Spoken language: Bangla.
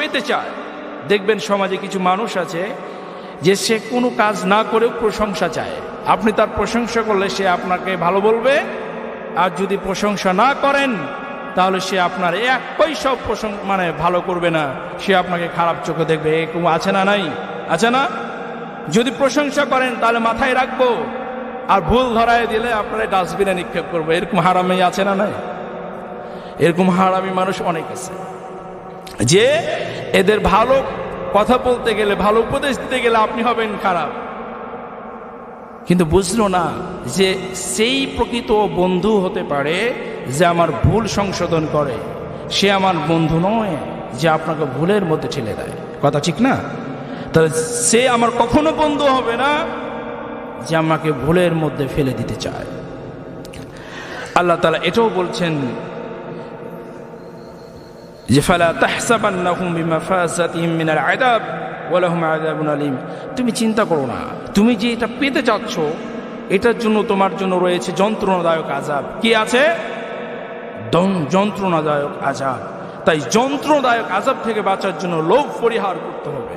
পেতে চায়। দেখবেন সমাজে কিছু মানুষ আছে যে সে কোনো কাজ না করেও প্রশংসা চায়। আপনি তার প্রশংসা করলে সে আপনাকে ভালো বলবে। আর যদি প্রশংসা না করেন, তাহলে সে আপনার এক পয়সাও প্রশং মানে ভালো করবে না। সে আপনাকে খারাপ চোখে দেখবে। এরকম আছে না নাই? আছে না? যদি প্রশংসা করেন, তাহলে মাথায় রাখব। আর ভুল ধরায় দিলে আপনারা ডাস্টবিনে নিক্ষেপ করব। এরকম হারামি আছে না নাই? এরকম হারামি মানুষ অনেক আছে। যে এদের ভালো কথা বলতে গেলে, ভালো উপদেশ দিতে গেলে আপনি হবেন খারাপ। কিন্তু বুঝলো না যে সেই প্রকৃত বন্ধু হতে পারে যে আমার ভুল সংশোধন করে। সে আমার বন্ধু নয় যে আপনাকে ভুলের মধ্যে ঠেলে দেয়। কথা ঠিক না? তাহলে সে আমার কখনো বন্ধু হবে না যে আমাকে ভুলের মধ্যে ফেলে দিতে চায়। আল্লাহ তালা এটাও বলছেন যে ফালা তাহসাবান্নাহুম তুমি চিন্তা করো না। তুমি যে এটা পেতে চাচ্ছ, এটার জন্য তোমার জন্য রয়েছে যন্ত্রণাদায়ক আজাব কি আছে? যন্ত্রণাদায়ক আজাব তাই যন্ত্রণাদায়ক আজাব থেকে বাঁচার জন্য লোভ পরিহার করতে হবে।